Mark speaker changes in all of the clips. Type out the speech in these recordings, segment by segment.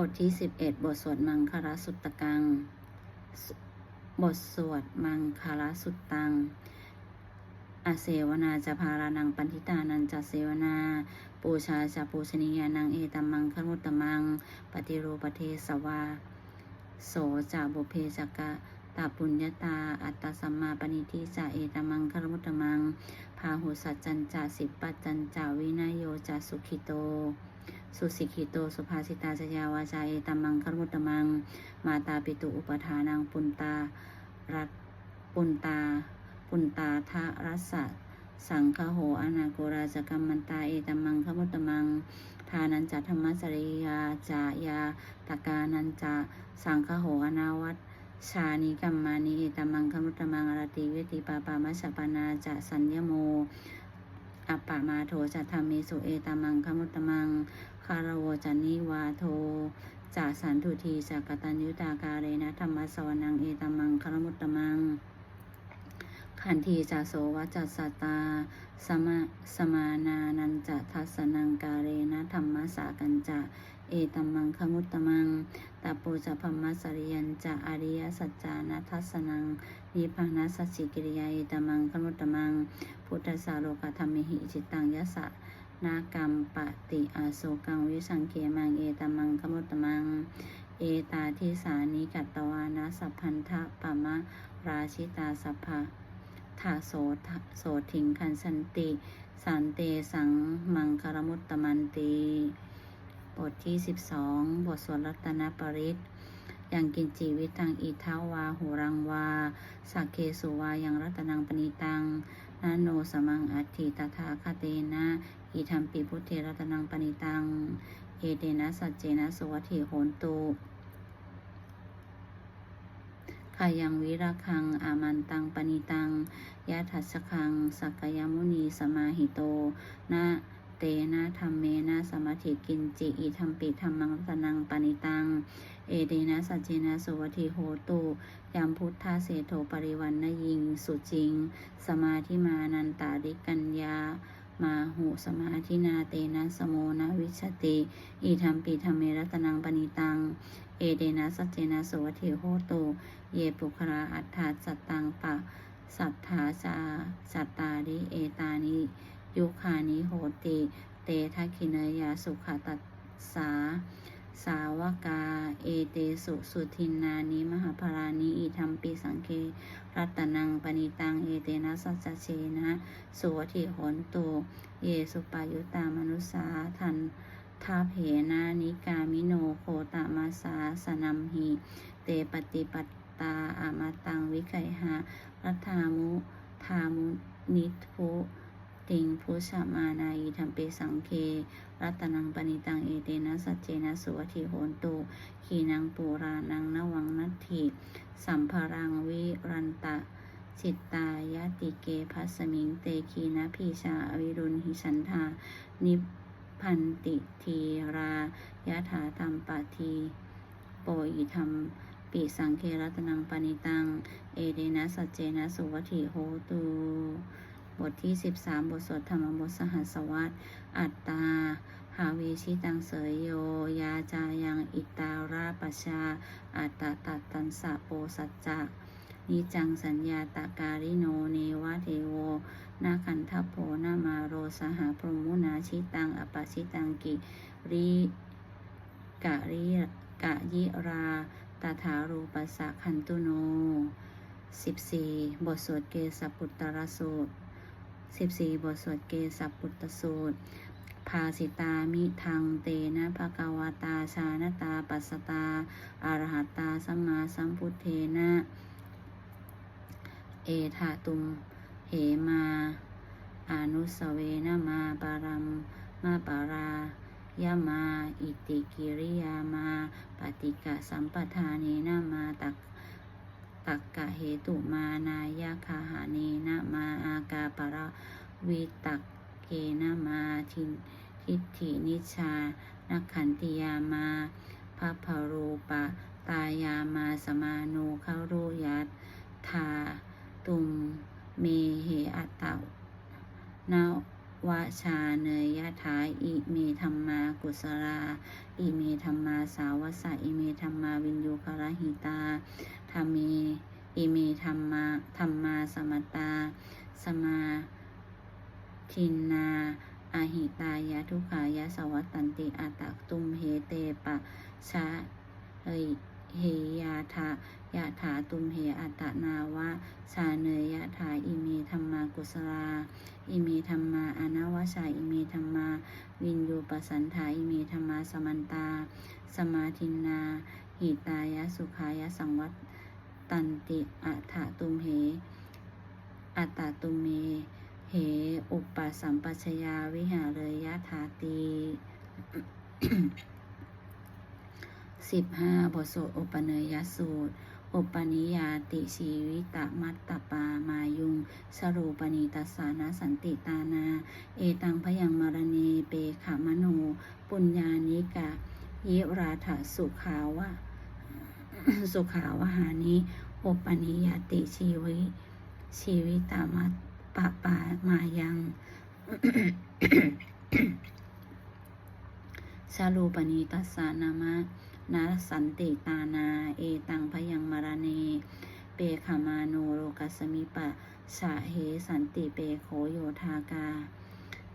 Speaker 1: บทที่ 11 บทสวดมังคลสุตตกัง บทสวดมังคลสุตตัง อาเสวนาจะพารานังปันทิตานันจะเสวนา ปูชาจะปูชนียานังเอตัมมังคมุตตมัง ปฏิรูปเทสวา โสจะบุเพจกะตาปุญญาตา อัตตสัมมาปณิทิจะเอตมังคมุตตมัง พาหุสัจจันจะสิปปัจจันจะวินยโยจะสุขิโต สุสิกิโต สุภาสิตาจยาวาจาเอตัมมังคมุตมัง มาตาปิตุอุปทานังปุนตารัตปุนตา ปุนตาทะรัสสะสังคโหอนาโกราจกัมมันตาเอตัมมังคมุตมัง ทานันจะธรรมสริยาจายาตกานันจะสังคโหอนาวัตชานิกัมมานิเอตัมมังคมุตมังอรติเวติปาปามัชปนาจะสัญญโมอัปปะมาโทจะธรรมิสุเอตัมมังคมุตมัง คารวจันนิวาโทจาสันทุทีจากกตัญยุตาการเรนะธรรมสวนังเอตมังคารมุตตมัง ขันทีจาโสวัจจัสสตาสมาสมานานันจะทัสนังกาเรนะธรรมสากันจะเอตมังคมุตตมังตาปูจะพมมสริยันจะอริยสัจจานัทัสนังนิพพานัสสิกิริยาเอตมมังคมุตตมัง พุทธสาโลกธรรมิหิจิตตังยะสะ นากรรมปฏิอาโศกังวิสังเขมังเอตมังคมุตมัง เอตาทิสานิกัตตวานะสัพพันธะปะมะราชิตาสัพพะทาโสโสถิงคันสันติ สันเตสังมังคารมุตตมันตีบทที่ 12 บทสวดรัตนปริตยังกินจีวิตังอีทาวาหูรังวาสักเคสุวายังรัตนังปณิตังนาโนสมังอัติตถาคเตนะ อีธรรมปิพุทเทรัตนังปณิตัง เอเดนะสัจเจนะสวัตถิโหนตุขายังวิราคัง อามันตังปณิตังยะทัสคัง สักยมุนีสมาหิโต นะเตนะธรรมเมนะสมาธิกินจิอิธรรมปิธรรมังรัตนังปณิตัง เอเดนะสัจเจนะสุวัตถิโหตุยามพุทธาเสโทปริวันนยิง สุจิง สมาธิมานันตาริกัญญา สมาธินาเตนะสโมนะวิชติ อิธรรมปีธรรมเมรัตนังปณิตัง เอเดนะสัจเจนะสุวัติโหตุเยปุคราอัฏฐาสัตตังปะ สัทธาจาสัตตาริเอตานิยุคานิโหติ เตทักขิเนยาสุขตัสสา สาวกา เอเตสุสุทินนานิมหาภารานิอิธรรมปิสังเค รัตนังปณิตัง เอเตนะสัจเชนะ สุวทิโหนตุเยสุปายุตามนุสาทันทาเพนะนิกามิโนโคตามาสาสนัมหิ เตปฏิปัตตาอามาตังวิไกหารัฐามุ ทามุนิทุ ติงพุชมานาอิธรรมเปสังเค รัตนังปณิตังเอเตนะสัจเจนะสุวทิโหนตุขีนังปูรานังนวังนัตถิ สัมภารังวิรันตะจิตตายติเกภัสมิงเตคีนะพีชาอวิรุณหิสันธา นิพพันติทีรายะถาธรรมปะทีโปอิธรรมปิสังเครัตนังปณิตัง เอเดนะสัจเจนะสุวทิโหตุบ ทที่ 13 บทสวดธรรมบทสหัสวัตอัตตา หาเวชิตังเสยโย ยาจายังอิตาราปชา อัตตาตัตตันสะโปสัจจะนิจังสัญญาตาการิโนเนวะเทโว นาคันทัพโพนามาโรสหพรหมุนาชิตังอปชิตังกิริกะริกะยิราตถารูปสะคันตุโน 14 บทสวดเกสปุตตรสูตร 14 บทสวดเกสปุตตสูตร ภาสิตามิทังเตนะภะกวาตาชานตาปัสสตาอรหัตตาสัมมาสัมพุทเทนะ เอธาตุมเหมาอานุสเวนะมาปารัมมาปารายามา อิติกิริยามา ปฏิกะสัมปทานเนนะมาตัก ตักกะเหตุมานายาคาหาเนนะมาอากาปรวิตักเกนะมาทินทิฏฐินิชานักขันติยามาพระพรูปะตายามาสมานุขารุยัตถาตุมเมเหอัตตานาวชาเนยยะถาอิเมธรรมากุศลาอิเมธรรมาสาวสะอิเมธรรมาวินยูคารหิตา รรมเม อิเมธรรมาธรรมาสมตตา สมาทินนาอาหิตายะทุขายะสวัตตันติอาตักตุมเหเตปะชะเอยเฮยาทายะถาตุมเหอัตนาวะชาเนยยะถาอิเมธรรมากุศลา อิเมธรรมาอนาวชาอิเมธรรมา วินยูปสันธาอิเมธรรมาสมันตา สมาทินนาหิตายะสุขายะสังวัต ตันติอัฏฐตุมเห อัตตาตุเม เห อุปสัมปัชยาวิหาเลยยะถาตีสิบห้าบทสวดอุปเนยยสูตร อุปนิยาติชีวิตมัตตปามายุง สรูปนิตสสานาสันติตานา เอตังพยังมรณีเปขามโน ปุญญานิกะ ยิราถสุขาวะ สุขาวหานิโอปนิยาติชีวิ ชีวิตามัตปะปามายังชาลูปณีตัสสานามะนาสันติตานา เอตังพยังมารณีเปขมาโนโรกัสมิปะสะเหสันติเปโขโยธากา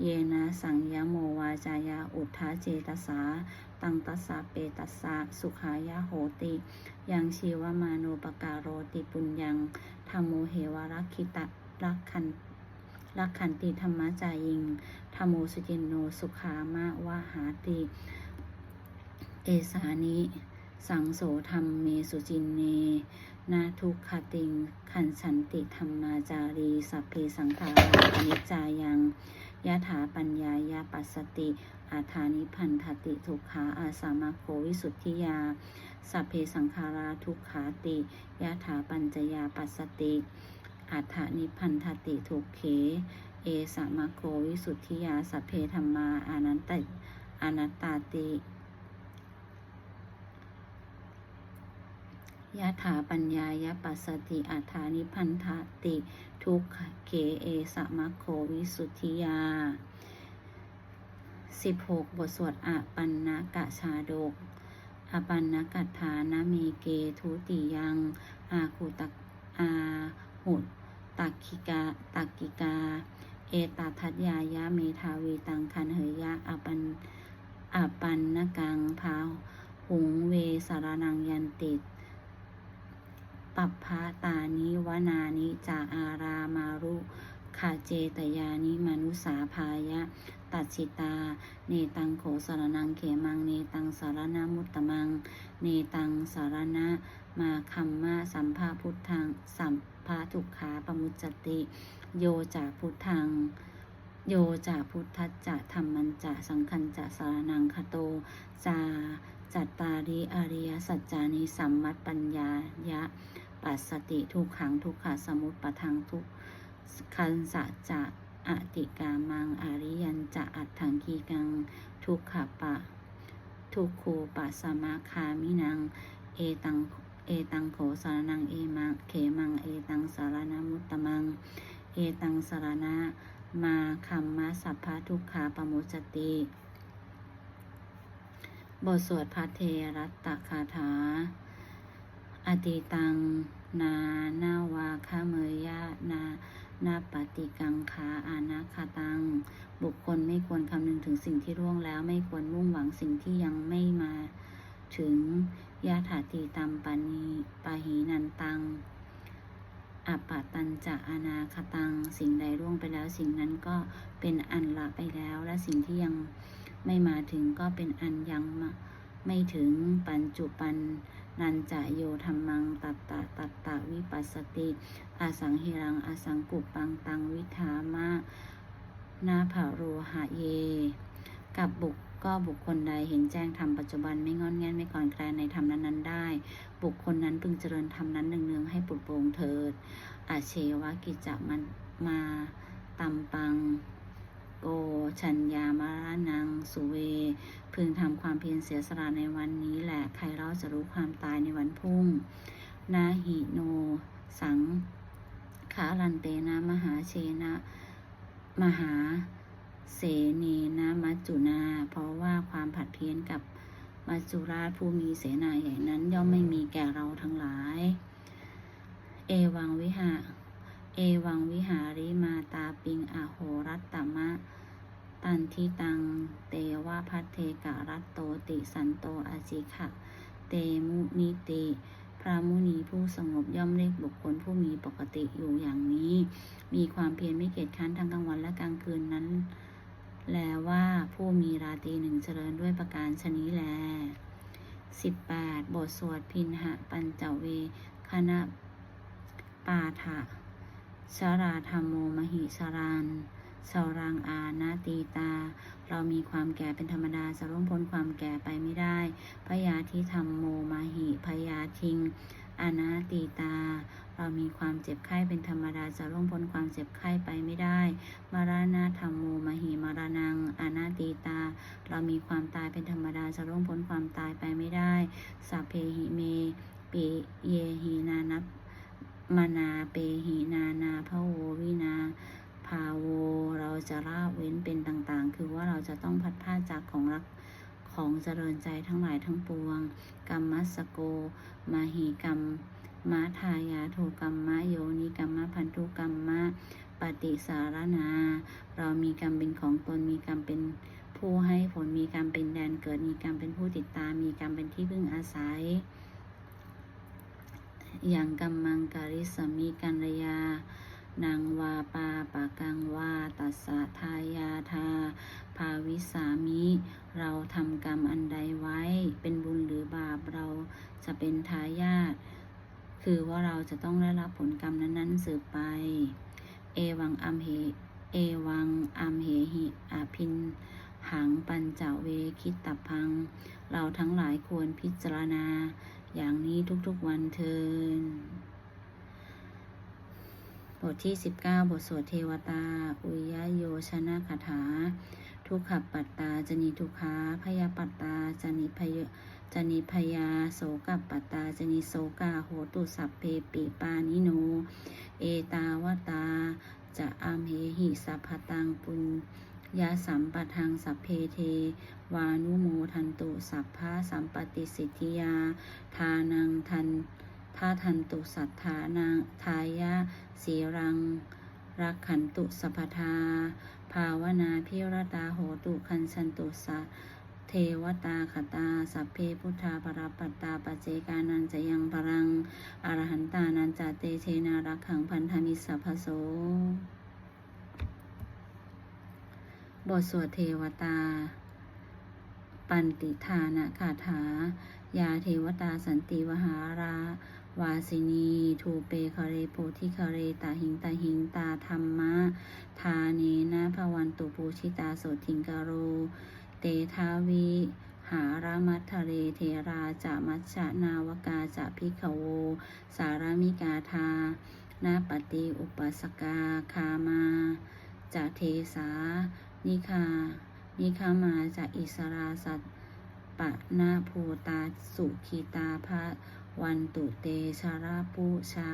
Speaker 1: เยนะสังยโมวาจายาอุทธาเจตสา ตังตัสสะเปตัสสะสุขายาโหติ ยังชีวมาโนปการโรติปุญญังธรรมโมเหวรักขิตะรักขันรักขันติธรรมจายิงธรรมโมสุจินโนสุขามะวะหาติ เอสานิสังโสธรรมเมสุจินเน นาทุกขติง ขันสันติธรรมาจารีสัพเพสังขารานิจจายังยะถาปัญญายาปัสสติ อาธานิพันธติทุกขาอาสามาโควิสุทธิยา สัพเพสังขาราทุกขาติยะถาปัญจยาปัสสติอัฏฐานิพันธติทุกเข เอสามะโควิสุทธิยาสัพเพธรรมาอานันตอนัตตาติยะถาปัญญายะปัสสติอัฏฐานิพันธติ ทุกเขเอสามะโควิสุทธิยา 16 บทสวดอปันนกะชาดก อปันนกัฏฐานะเมเกทุติยัง อาคุตกอาหุตตักขิกาตักกิกา เอตทัตยายะเมทาวีตังคันเหยะอปันอปันนกังพาหุงเวสารนังยันติปัปพาตานิวนานิจาอารามารุ คาเจตยานิมนุสาพายะ ตัดชิตา เนตังโขสารนังเขมัง เนตังสารนามุตตมัง เนตังสารณะมาคัมมาสัมภาพุทธัง สัมภาทุกขาปมุจจติ โยจากพุทธังโยจากพุทธจจะธรรมันจะสังคัญจะสารนังคโต จาจัตตาริอริยสัจจานิสัมมัตปัญญายะ ปัสสติทุกขังทุกขาสมุตปะทังทุก คันสะจะอติกามัง อริยันจะอัตถังคีกัง ทุกขปะ ทุกขูปะสมาคามินัง เอตัง เอตังโขสารนัง เอมังเขมัง เอตังสารนามุตตมัง เอตังสารณะมาคัมมาสัพพะทุกขาปมุจติ บทสวดพระเทรัตตคาถา อติตัง นานาวาคาเมยยะนา นาปฏิกังขาอานาคาตัง บุคคลไม่ควรคำนึงถึงสิ่งที่ร่วงแล้ว ไม่ควรมุ่งหวังสิ่งที่ยังไม่มาถึงยาถาตีตัมปานีปาหีนันตังอปปะตันจะอนาคตัง สิ่งใดร่วงไปแล้ว สิ่งนั้นก็เป็นอันละไปแล้ว และสิ่งที่ยังไม่มาถึงก็เป็นอันยังไม่ถึงปัญจุปัน นันจะโยธรรมังตัตตะตัตตะวิปัสสติอาสังหิรังอาสังกุปปังตังวิธามะนาภาโรหะเย กับบุคก็บุคคลใดเห็นแจ้งธรรมปัจจุบันไม่งอนแงนไม่คลอนแคลนในธรรมนั้นๆได้ บุคคลนั้นพึงเจริญธรรมนั้นเนืองๆให้ปุดโปร่งเถิดอาเชวะกิจจะมันมาตัมปัง โก ชัญญามานัง สุเว พึงทำความเพียรเสียสละในวันนี้แหละ ใครเราจะรู้ความตายในวันพรุ่ง นาหิโน สังขาลันเตนะ มหาเชนะ มหาเสเนนะมัจจุนา เพราะว่าความผัดเพี้ยนกับมัจจุราชผู้มีเสนาใหญ่นั้นย่อมไม่มีแก่เราทั้งหลาย เอวังวิหา เอวังวิหาริมาตาปิงอโหรัตตมะ ตันทิตัง เตวะพัทเทกะรัตโตติสันโตอาจิขะเตมุนิติพระมุนีผู้สงบย่อมเรียกบุคคลผู้มีปกติอยู่อย่างนี้ มีความเพียรไม่เกียจค้านทั้งกลางวันและกลางคืนนั้น แลว่าผู้มีราตรีหนึ่งเจริญด้วยประการชนี้แล 18 บทสวดพินหะปัญจเวคณะปาฐะ ชราธรรมโมมหิสรันสรังอานาตีตา เรามีความแก่เป็นธรรมดาจะร่วงพ้นความแก่ไปไม่ได้พยาธิธรรมโมมาหิพยาทิงอนาตีตา เรามีความเจ็บไข้เป็นธรรมดาจะร่วงพ้นความเจ็บไข้ไปไม่ได้ มรณะธรรมโมมหิมรณังอนาตีตา เรามีความตายเป็นธรรมดาจะร่วงพ้นความตายไปไม่ได้สัพเพหิเม ปิเยหินานับ มนาเปหินานาพะโววินาภาโว เราจะละเว้นเป็นต่างๆ คือว่าเราจะต้องพัดพลาจากของรักของเจริญใจทั้งหลายทั้งปวง กรรมัสโก มาหีกรรมมะทายาโทกรรมะโยนิกรรมะพันธุกรรมะปฏิสารนา เรามีกรรมเป็นของตนมีกรรมเป็นผู้ให้ผลมีกรรมเป็นแดนเกิดมีกรรมเป็นผู้ติดตามมีกรรมเป็นที่พึ่งอาศัย อย่างกัมมังการิสมิกัลยานางวาปาปากังวาตัสสะทายาทา ภาวิสามิ เราทำกรรมอันใดไว้ เป็นบุญหรือบาปเราจะเป็นทายาทคือว่าเราจะต้องได้รับผลกรรมนั้นๆสืบไป เอวังอัมเห เอวังอัมเหหิอาพินหังปัญจเวคิตตพัง เราทั้งหลายควรพิจารณา อย่างนี้ทุกๆวันเทินบทที่ 19 บทสวดเทวตา อุยยโยชนะคาถา ทุกขปัตตาจนิทุกขาพยาปัตตาจนิพยจนิพยาโสกับปัตตาจนิโสกาโหตุสัพเพปิปานิโน เอตาวตา จะอามเหหิสัพพตังปุญ ญาสัมปทังสัพเพเท วานุโมทันตุสัพพะสัมปติสิทธิยา ทานังทันทาทันตุสัทธานังทายะสีรัง รักขันตุสัพทา ภาวนาพิรตาโหตุคันสันตุสะเทวตาขตา สัพเพพุทธาปราปัตตาปเจกานันจะยังปรัง อรหันตานันจาเตเชนารักขังพันธมิสสัพพโส บทสวดเทวตา ปันติธานะคาถา ยาเทวตาสันติวหารา วาสินี ทูเปคะเรโพธิคะเรตาหิงตาหิงตาธรรมะ ทาเนนะภวันตุปูชิตาโสทิงกโร เตทาวิหารามัทะเรเทราจะมัชนาวกาจะพิขโว สารามิกาทานาปฏิอุปสกาคามาจะเทสา นิคา นิคามาจะอิสราสัตปะนาภูตาสุขีตาภะวันตุเตชาราปุชา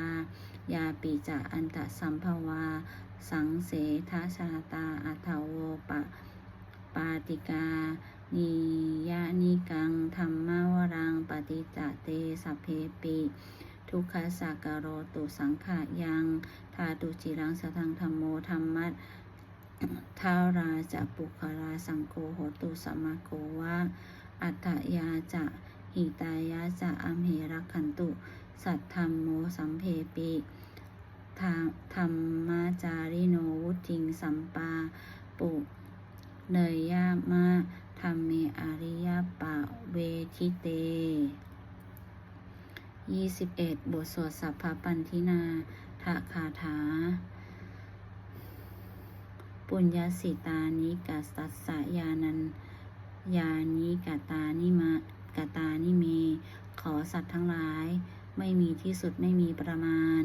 Speaker 1: ยาปิจะอันตะสัมภวา สังเสทาชาตาอัทโวปะปาติกา นิยานิกังธรรมวรังปฏิจเตสัพเพปิ ทุกขสักกโรตุสังขะยังทาตุจิรังสทังธรรมโมธรรมัต ท้าราจะปุคราสังโฆโหตุสมาโกวะอัตยาจะหิตายาจะอัมเหรักขันตุ สัทธรรมโมสัมเพปิทาธรรมาจาริโนวุติงสัมปาปุเนยยามาธรรมเมอาริยปะเวทิเต21บทสวดสัพพปันทินาทะคาถา ปุญญาสิตานิกัสสัสสยานันยานิกตานิมะกตานิเม ขอสัตว์ทั้งหลาย ไม่มีที่สุดไม่มีประมาณ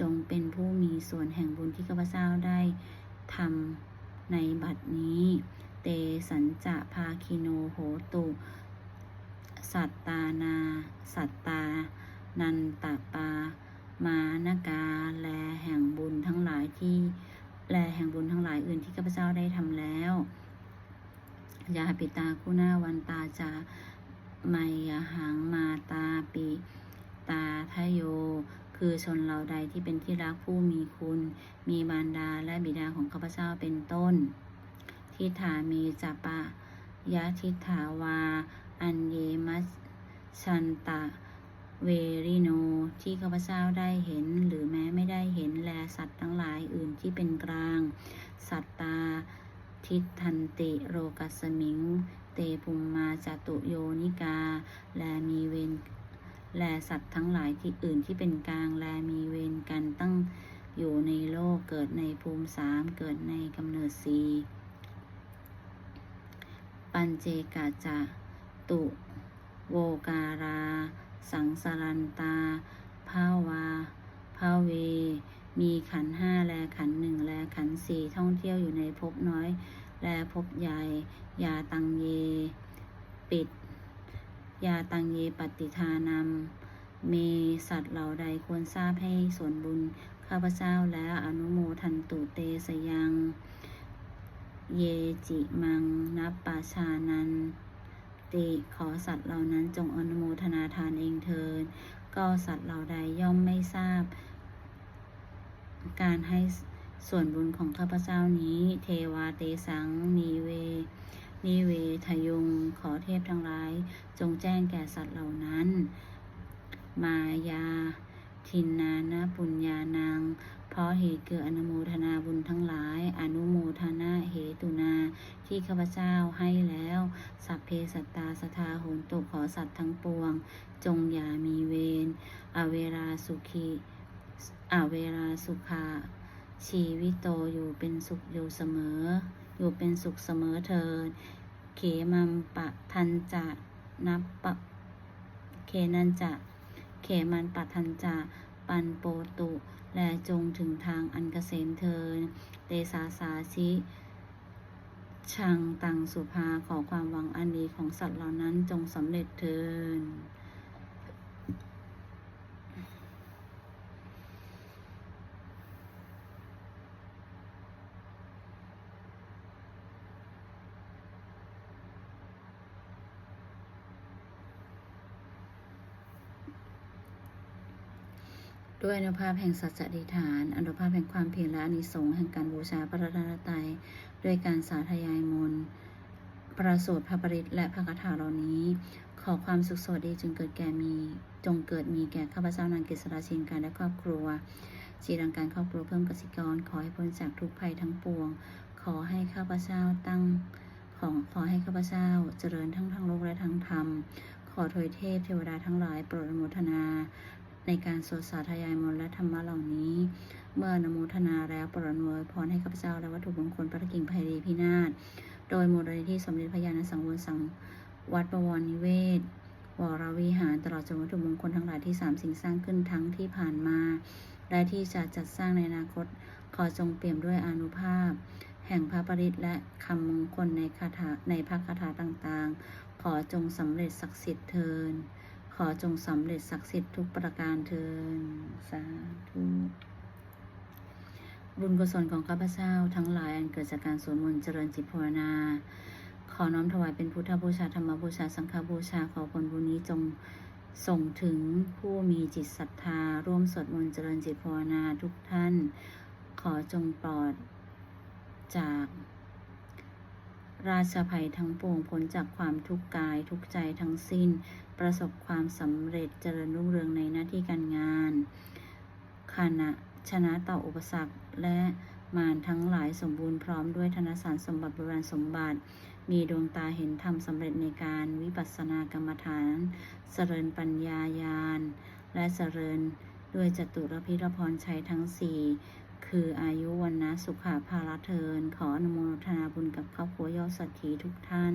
Speaker 1: จงเป็นผู้มีส่วนแห่งบุญที่ข้าพเจ้าได้ทำในบัดนี้ เตสัญจะภาคิโนโหตุ สัตตานา สัตตา นันตปา มานกา แลแห่งบุญทั้งหลายที่ และแห่งบุญทั้งหลายอื่นที่ข้าพเจ้าได้ทำแล้วยาปิตาคุณาวันตาจาไมยหังมาตาปิตาทโย คือชนเหล่าใดที่เป็นที่รักผู้มีคุณ มีบารดาและบิดาของข้าพเจ้าเป็นต้น ทิฏฐามีจัปปะยะทิฏฐาวา อันเยมัสชันตะ เวริโน ที่ข้าพเจ้าได้เห็น หรือแม้ไม่ได้เห็นแลสัตว์ทั้งหลายอื่นที่เป็นกลาง สัตตา ทิฏทันติโรกัสมิง เตปุมมาจตุโยนิกา แลมีเวรแลสัตว์ทั้งหลายที่อื่นที่เป็นกลาง แลมีเวรกันตั้งอยู่ในโลกเกิดในภูมิสามเกิดในกำเนิดสีปัญเจกาจะตุโวการา สังสารันตา ภาวา ภาเว มีขันห้าแลขันหนึ่งแลขันสี่ท่องเที่ยวอยู่ในภพน้อย แลภพใหญ่ ยาตังเย ปิด ยาตังเยปฏิทานำเมสัตว์เหล่าใดควรทราบให้ส่วนบุญ ข้าพเจ้าและอนุโมทันตุเตสยัง เยจิมังนับปาชานัน ติ ขอสัตว์เหล่านั้นจงอนุโมทนาทานเองเถิดก็สัตว์เหล่าใดย่อมไม่ทราบ การให้ส่วนบุญของข้าพเจ้านี้ เทวาเตสังนีเว นิเวทยุง ขอเทพทั้งหลาย จงแจ้งแก่สัตว์เหล่านั้น มายา ทินนานาปุญญานาง ราะเหตุเกิดอนุโมทนาบุญทั้งหลาย อนุโมทนาเหตุนา ที่ข้าพเจ้าให้แล้ว สัพเพสัตตาสทาโหนตุขอสัตว์ทั้งปวง จงอย่ามีเวรอเวราสุขีอเวราสุขาชีวิตโตอยู่เป็นสุขอยู่เสมอ อยู่เป็นสุขเสมอเถิดเขมัมปะทันจะนับปะ เคนันจะ เขมันปะทันจะ ปันโปตุ และจงถึงทางอันเกษมเทินเตสาสาชิชังตังสุภาขอความหวังอันดีของสัตว์เหล่านั้นจงสำเร็จเทิน ด้วยอนุภาพแห่งสัจจะอธิฐาน อนุภาพแห่งความเพียรและอานิสงส์แห่งการบูชาพระรัตนตรัยด้วยการสาธยายมนต์ประสูตรพระปริตและพระคาถาเหล่านี้ ขอความสุขสวัสดีจงเกิดแก่มี จงเกิดมีแก่ข้าพเจ้านางเกษราชินการและครอบครัวจีรังการครอบครัวเพิ่มกสิกร ขอให้พ้นจากทุกภัยทั้งปวง ขอให้ข้าพเจ้าตั้งของขอให้ข้าพเจ้าเจริญทั้งทางโลกและทางธรรม ขอถวยเทพเทวดาทั้งหลายโปรดอนุโมทนา ในการสวดสาธยายมนต์และธรรมะเหล่านี้ เมื่อนโมทนาแล้วปรนุโมทพรให้ข้าพเจ้าและวัตถุมงคลพระกิ่งไพรีพินาศโดยมูลนิธิสมเด็จพระญาณสังวรสังวัดประวรนิเวศวรวิหารตลอดจนวัตถุมงคลทั้งหลายที่สามสิ่งสร้างขึ้นทั้งที่ผ่านมา และที่จะจัดสร้างในอนาคต ขอจงเปี่ยมด้วยอนุภาพ แห่งพระปริตและคำมงคลในคาถาในพระคาถาต่างๆ ขอจงสำเร็จศักดิ์สิทธิ์เทิน อจงสำเร็จศักดิ์สิทธิ์ทุกประการเทินสาธุบุญกุศลของข้าพเจ้าทั้งหลายอันเกิดจากการสวดมนต์เจริญจิตภาวนา ขอน้อมถวายเป็นพุทธบูชาธรรมบูชาสังฆบูชาขอผลบุญนี้จงส่งถึงผู้มีจิตศรัทธา ร่วมสวดมนต์เจริญจิตภาวนาทุกท่าน ขอจงปลอดจาก ราชภัยทั้งปวงพ้นจากความทุกข์กายทุกใจทั้งสิ้น ประสบความสำเร็จเจริญรุ่งเรืองในหน้าที่การงานขณะชนะต่ออุปสรรคและมารทั้งหลายสมบูรณ์พร้อมด้วยธนสารสมบัติโบราณสมบัติ มีดวงตาเห็นธรรมสำเร็จในการวิปัสสนากรรมฐาน เจริญปัญญายาณ และเจริญด้วยจตุรพิรพรชัยทั้งสี่ คืออายุวันนะสุขาภาระเทิน ขออนุโมทนาบุญกับครอบครัวยอดสัตถีทุกท่าน